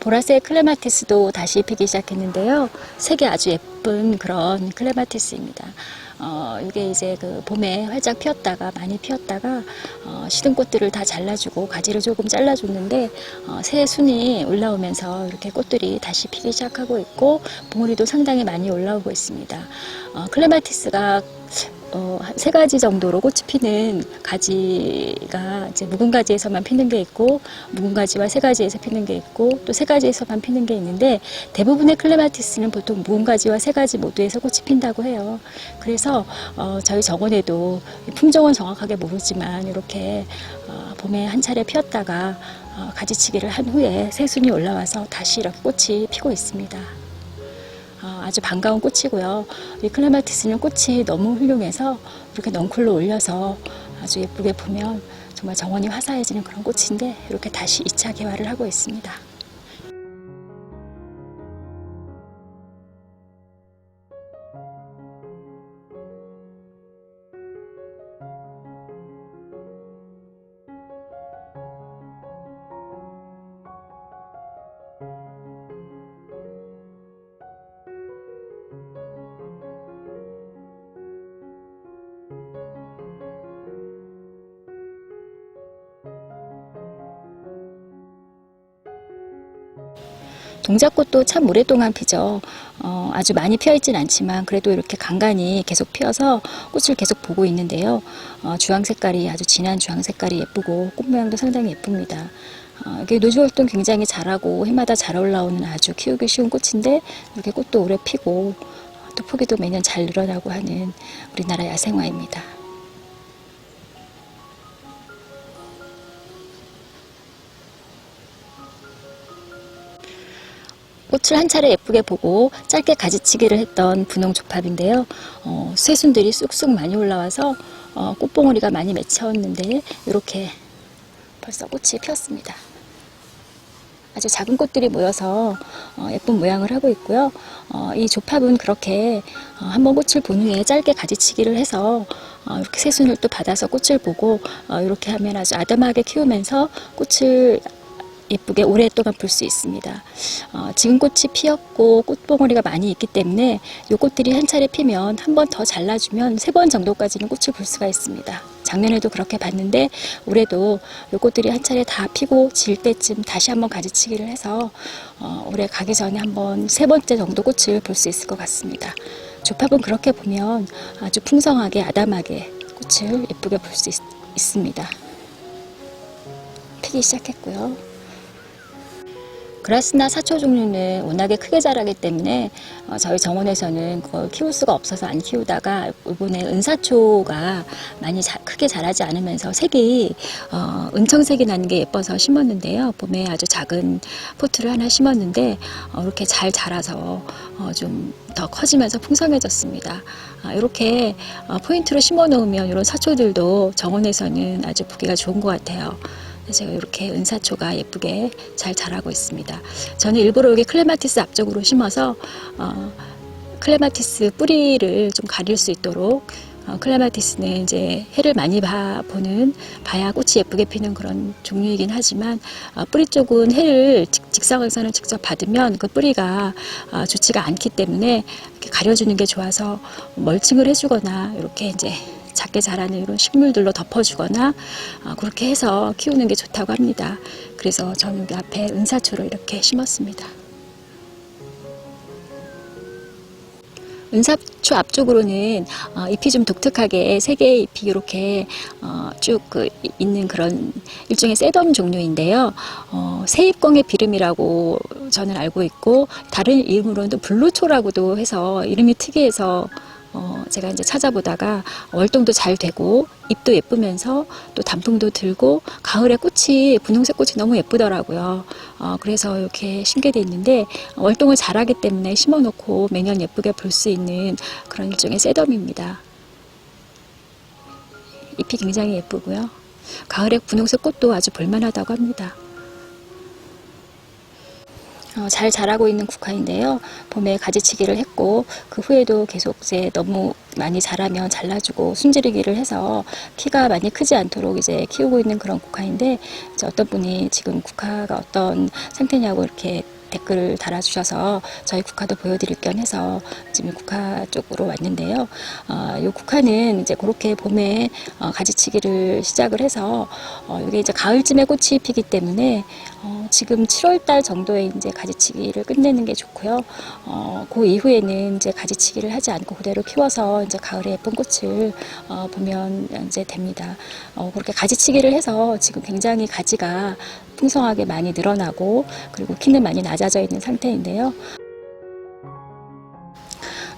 보라색 클레마티스도 다시 피기 시작했는데요. 색이 아주 예쁜 그런 클레마티스입니다. 어, 이게 이제 그 봄에 활짝 피었다가 많이 피었다가 어, 시든 꽃들을 다 잘라주고 가지를 조금 잘라줬는데 어, 새 순이 올라오면서 이렇게 꽃들이 다시 피기 시작하고 있고 봉우리도 상당히 많이 올라오고 있습니다. 어, 클레마티스가 어, 한세 가지 정도로 꽃이 피는 가지가 이제 묵은 가지에서만 피는 게 있고 묵은 가지와 세 가지에서 피는 게 있고 또 세 가지에서만 피는 게 있는데 대부분의 클레마티스는 보통 묵은 가지와 세 가지 모두에서 꽃이 핀다고 해요. 그래서 어, 저희 정원에도 품종은 정확하게 모르지만 이렇게 어, 봄에 한 차례 피었다가 어, 가지치기를 한 후에 새순이 올라와서 다시 이렇게 꽃이 피고 있습니다. 어, 아주 반가운 꽃이고요. 이 클레마티스는 꽃이 너무 훌륭해서 이렇게 넝쿨로 올려서 아주 예쁘게 보면 정말 정원이 화사해지는 그런 꽃인데 이렇게 다시 2차 개화를 하고 있습니다. 동작꽃도 참 오랫동안 피죠. 어, 아주 많이 피어있진 않지만 그래도 이렇게 간간히 계속 피어서 꽃을 계속 보고 있는데요. 어, 주황 색깔이 아주 진한 주황 색깔이 예쁘고 꽃 모양도 상당히 예쁩니다. 어, 이게 노지 활동 굉장히 잘하고 해마다 잘 올라오는 아주 키우기 쉬운 꽃인데 이렇게 꽃도 오래 피고 또 포기도 매년 잘 늘어나고 하는 우리나라 야생화입니다. 꽃을 한 차례 예쁘게 보고 짧게 가지치기를 했던 분홍 조팝인데요. 어, 쇠순들이 쑥쑥 많이 올라와서 어, 꽃봉오리가 많이 맺혔는데 이렇게 벌써 꽃이 피었습니다. 아주 작은 꽃들이 모여서 어, 예쁜 모양을 하고 있고요. 어, 이 조팝은 그렇게 어, 한번 꽃을 본 후에 짧게 가지치기를 해서 어, 이렇게 새순을 또 받아서 꽃을 보고 어, 이렇게 하면 아주 아담하게 키우면서 꽃을 예쁘게 오랫동안 볼 수 있습니다. 어, 지금 꽃이 피었고 꽃봉오리가 많이 있기 때문에 이 꽃들이 한 차례 피면 한 번 더 잘라주면 세 번 정도까지는 꽃을 볼 수가 있습니다. 작년에도 그렇게 봤는데 올해도 이 꽃들이 한 차례 다 피고 질 때쯤 다시 한번 가지치기를 해서 어, 올해 가기 전에 한번 세 번째 정도 꽃을 볼 수 있을 것 같습니다. 조팝은 그렇게 보면 아주 풍성하게 아담하게 꽃을 예쁘게 볼 수 있습니다. 피기 시작했고요. 그라스나 사초 종류는 워낙에 크게 자라기 때문에 어, 저희 정원에서는 그걸 키울 수가 없어서 안 키우다가 이번에 은사초가 많이 자- 크게 자라지 않으면서 색이 어, 은청색이 나는 게 예뻐서 심었는데요. 봄에 아주 작은 포트를 하나 심었는데 어, 이렇게 잘 자라서 어, 좀 더 커지면서 풍성해졌습니다. 아, 이렇게 어, 포인트로 심어 놓으면 이런 사초들도 정원에서는 아주 보기가 좋은 것 같아요. 제가 이렇게 은사초가 예쁘게 잘 자라고 있습니다. 저는 일부러 여기 클레마티스 앞쪽으로 심어서 어, 클레마티스 뿌리를 좀 가릴 수 있도록 어, 클레마티스는 이제 해를 많이 봐, 보는 봐야 꽃이 예쁘게 피는 그런 종류이긴 하지만 어, 뿌리 쪽은 해를 직, 직사광선을 직접 받으면 그 뿌리가 어, 좋지가 않기 때문에 가려주는 게 좋아서 멀칭을 해주거나 이렇게 이제 작게 자라는 이런 식물들로 덮어주거나 어, 그렇게 해서 키우는 게 좋다고 합니다. 그래서 저는 여기 앞에 은사초를 이렇게 심었습니다. 은사초 앞쪽으로는 어, 잎이 좀 독특하게 세 개의 잎이 이렇게 어, 쭉 그 있는 그런 일종의 세덤 종류인데요. 어, 새잎광의 비름이라고 저는 알고 있고 다른 이름으로는 블루초라고도 해서 이름이 특이해서 어, 제가 이제 찾아보다가 월동도 잘 되고 잎도 예쁘면서 또 단풍도 들고 가을에 꽃이 분홍색 꽃이 너무 예쁘더라고요. 어, 그래서 이렇게 심게 돼 있는데 월동을 잘하기 때문에 심어놓고 매년 예쁘게 볼 수 있는 그런 일종의 셋덤입니다. 잎이 굉장히 예쁘고요. 가을에 분홍색 꽃도 아주 볼만하다고 합니다. 어, 잘 자라고 있는 국화인데요. 봄에 가지치기를 했고 그 후에도 계속 이제 너무 많이 자라면 잘라주고 숨지르기를 해서 키가 많이 크지 않도록 이제 키우고 있는 그런 국화인데 이제 어떤 분이 지금 국화가 어떤 상태냐고 이렇게 댓글을 달아주셔서 저희 국화도 보여드릴 겸 해서 지금 국화 쪽으로 왔는데요. 어, 이 국화는 이제 그렇게 봄에 어, 가지치기를 시작을 해서 어, 이게 이제 가을쯤에 꽃이 피기 때문에 어, 지금 7월달 정도에 이제 가지치기를 끝내는 게 좋고요. 어, 그 이후에는 이제 가지치기를 하지 않고 그대로 키워서 이제 가을에 예쁜 꽃을 어, 보면 이제 됩니다. 어, 그렇게 가지치기를 해서 지금 굉장히 가지가 풍성하게 많이 늘어나고 그리고 키는 많이 낮아져 있는 상태인데요.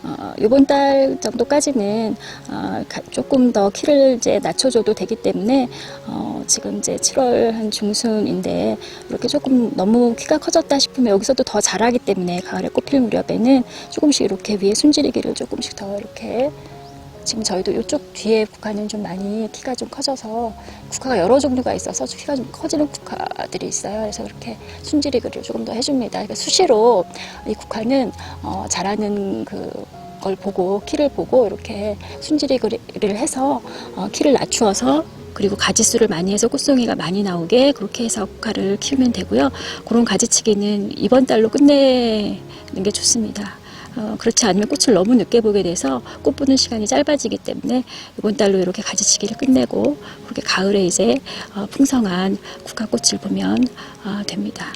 어, 이번 달 정도까지는 어, 가- 조금 더 키를 이제 낮춰줘도 되기 때문에 어, 지금 이제 7월 한 중순인데 이렇게 조금 너무 키가 커졌다 싶으면 여기서도 더 자라기 때문에 가을에 꽃필 무렵에는 조금씩 이렇게 위에 숨지르기를 조금씩 더 이렇게 지금 저희도 이쪽 뒤에 국화는 좀 많이 키가 좀 커져서 국화가 여러 종류가 있어서 키가 좀 커지는 국화들이 있어요. 그래서 이렇게 숨지리기를 조금 더 해줍니다. 그러니까 수시로 이 국화는 어, 자라는 그걸 보고 키를 보고 이렇게 숨지리기를 해서 어, 키를 낮추어서 그리고 가지수를 많이 해서 꽃송이가 많이 나오게 그렇게 해서 국화를 키우면 되고요. 그런 가지치기는 이번 달로 끝내는 게 좋습니다. 어, 그렇지 않으면 꽃을 너무 늦게 보게 돼서 꽃 보는 시간이 짧아지기 때문에 이번 달로 이렇게 가지치기를 끝내고 그렇게 가을에 이제 어, 풍성한 국화꽃을 보면 어, 됩니다.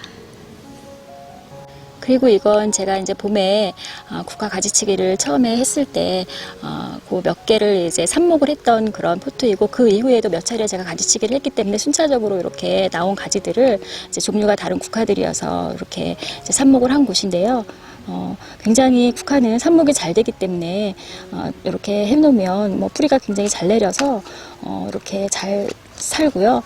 그리고 이건 제가 이제 봄에 어, 국화 가지치기를 처음에 했을 때, 어, 그몇 개를 이제 삽목을 했던 그런 포트이고, 그 이후에도 몇 차례 제가 가지치기를 했기 때문에 순차적으로 이렇게 나온 가지들을 이제 종류가 다른 국화들이어서 이렇게 삽목을 한 곳인데요. 어, 굉장히 국화는 삽목이 잘 되기 때문에 어, 이렇게 해놓으면 뭐 뿌리가 굉장히 잘 내려서 어, 이렇게 잘 살고요.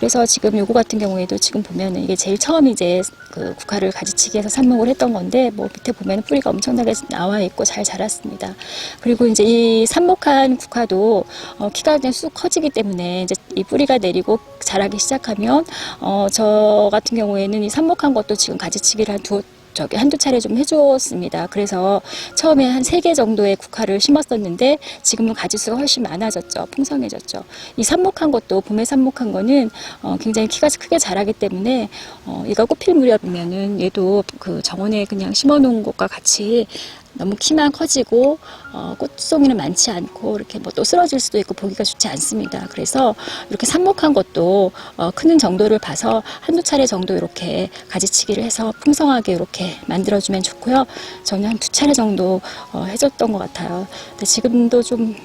그래서 지금 요거 같은 경우에도 지금 보면은 이게 제일 처음 이제 그 국화를 가지치기해서 삽목을 했던 건데 뭐 밑에 보면은 뿌리가 엄청나게 나와 있고 잘 자랐습니다. 그리고 이제 이 삽목한 국화도 어, 키가 그냥 쑥 커지기 때문에 이제 이 뿌리가 내리고 자라기 시작하면 어, 저 같은 경우에는 이 삽목한 것도 지금 가지치기를 한두 저기 한두 차례 좀 해줬습니다. 그래서 처음에 한 세 개 정도의 국화를 심었었는데 지금은 가지수가 훨씬 많아졌죠. 풍성해졌죠. 이 삽목한 것도 봄에 삽목한 거는 어, 굉장히 키가 크게 자라기 때문에 어, 얘가 꽃필 무렵이면은 얘도 그 정원에 그냥 심어놓은 것과 같이 너무 키만 커지고 어, 꽃송이는 많지 않고 이렇게 뭐 또 쓰러질 수도 있고 보기가 좋지 않습니다. 그래서 이렇게 삽목한 것도 어, 크는 정도를 봐서 한두 차례 정도 이렇게 가지치기를 해서 풍성하게 이렇게 만들어주면 좋고요. 저는 한 두 차례 정도 어, 해줬던 것 같아요. 근데 지금도 좀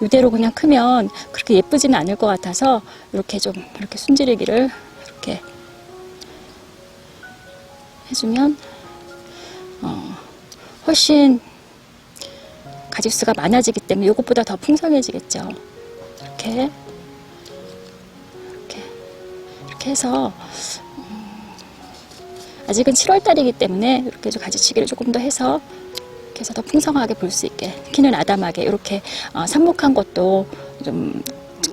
이대로 그냥 크면 그렇게 예쁘지는 않을 것 같아서 이렇게 좀 이렇게 숨지르기를 이렇게 해주면 어, 훨씬 가지수가 많아지기 때문에 이것보다 더 풍성해지겠죠. 이렇게 이렇게 이렇게 해서 음, 아직은 7월 달이기 때문에 이렇게 좀 가지치기를 조금 더 해서 이렇게 해서 더 풍성하게 볼 수 있게 키는 아담하게 이렇게 어, 삽목한 것도 좀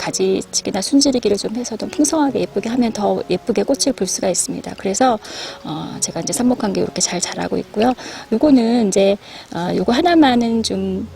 가지치기나 순지리기를 좀 해서 좀 풍성하게 예쁘게 하면 더 예쁘게 꽃을 볼 수가 있습니다. 그래서 어, 제가 이제 삽목한 게 이렇게 잘 자라고 있고요. 요거는 이제 어, 요거 하나만은 좀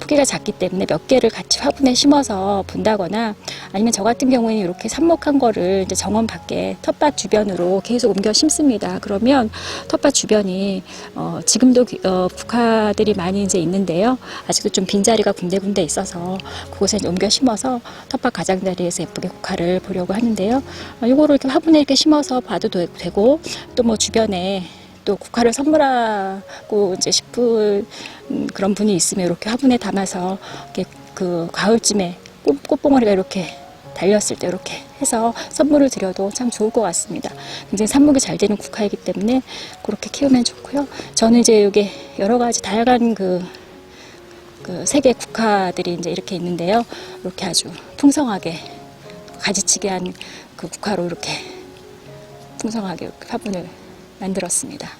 크기가 작기 때문에 몇 개를 같이 화분에 심어서 분다거나 아니면 저 같은 경우에는 이렇게 삽목한 거를 이제 정원 밖에 텃밭 주변으로 계속 옮겨 심습니다. 그러면 텃밭 주변이 어, 지금도 기- 어, 국화들이 많이 이제 있는데요. 아직도 좀 빈자리가 군데군데 있어서 그곳에 옮겨 심어서 텃밭 가장자리에서 예쁘게 국화를 보려고 하는데요. 어, 이거를 이렇게 화분에 이렇게 심어서 봐도 되- 되고 또 뭐 주변에 또 국화를 선물하고 이제 싶은 음, 그런 분이 있으면 이렇게 화분에 담아서 이렇게 그 가을쯤에 꽃, 꽃봉오리가 이렇게 달렸을 때 이렇게 해서 선물을 드려도 참 좋을 것 같습니다. 굉장히 삽목이 잘 되는 국화이기 때문에 그렇게 키우면 좋고요. 저는 이제 이게 여러 가지 다양한 그, 그 세계 국화들이 이제 이렇게 있는데요. 이렇게 아주 풍성하게 가지치기 한 그 국화로 이렇게 풍성하게 화분을 만들었습니다.